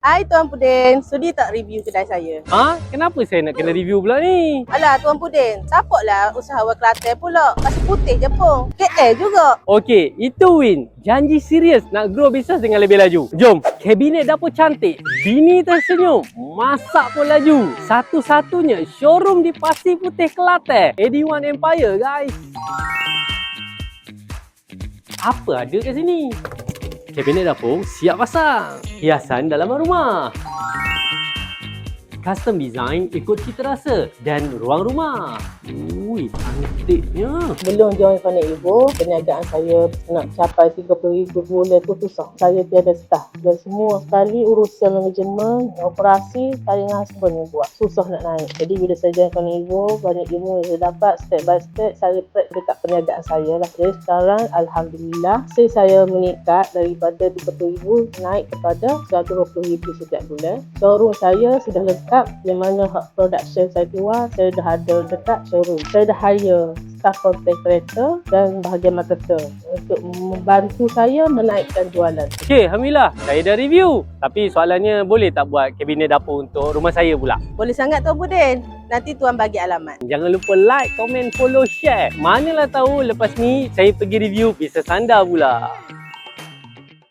Hai Tuan Pudin, sudi tak review kedai saya? Ha? Kenapa saya nak kena review pula ni? Alah Tuan Pudin, sapoklah usahawan Kelantan pula. Pasal putih je pun. KL juga. Okey, itu Win. Janji serius nak grow bisnes dengan lebih laju. Jom, kabinet dapur cantik. Bini tersenyum. Masak pun laju. Satu-satunya showroom di Pasir Putih Kelantan. AD1 Empire guys. Apa ada kat sini? Kabinet dapur siap pasang. Hiasan dalam rumah. Custom design ikut cita rasa dan ruang rumah. Ui, cantiknya. Belum join Connect Evo, perniagaan saya nak capai RM30,000 bulan tu susah. Saya tiada staff. Dan semua sekali urusan manajemen, operasi, saya dengan husband yang buat. Susah nak naik. Jadi bila saya join Connect Evo, banyak ilmu yang saya dapat step by step. Saya prep dekat perniagaan saya lah. Jadi sekarang Alhamdulillah, sales saya meningkat daripada RM30,000 naik kepada RM120,000 setiap bulan. Showroom saya sudah lengkap yang mana production saya keluar, saya dah ada dekat showroom. Saya dah hire staff content creator dan bahagian marketer untuk membantu saya menaikkan jualan. Okey, Alhamdulillah. Saya dah review. Tapi soalannya boleh tak buat kabinet dapur untuk rumah saya pula? Boleh sangat Tuan Budin. Nanti Tuan bagi alamat. Jangan lupa like, komen, follow, share. Manalah tahu lepas ni saya pergi review bisnes anda pula.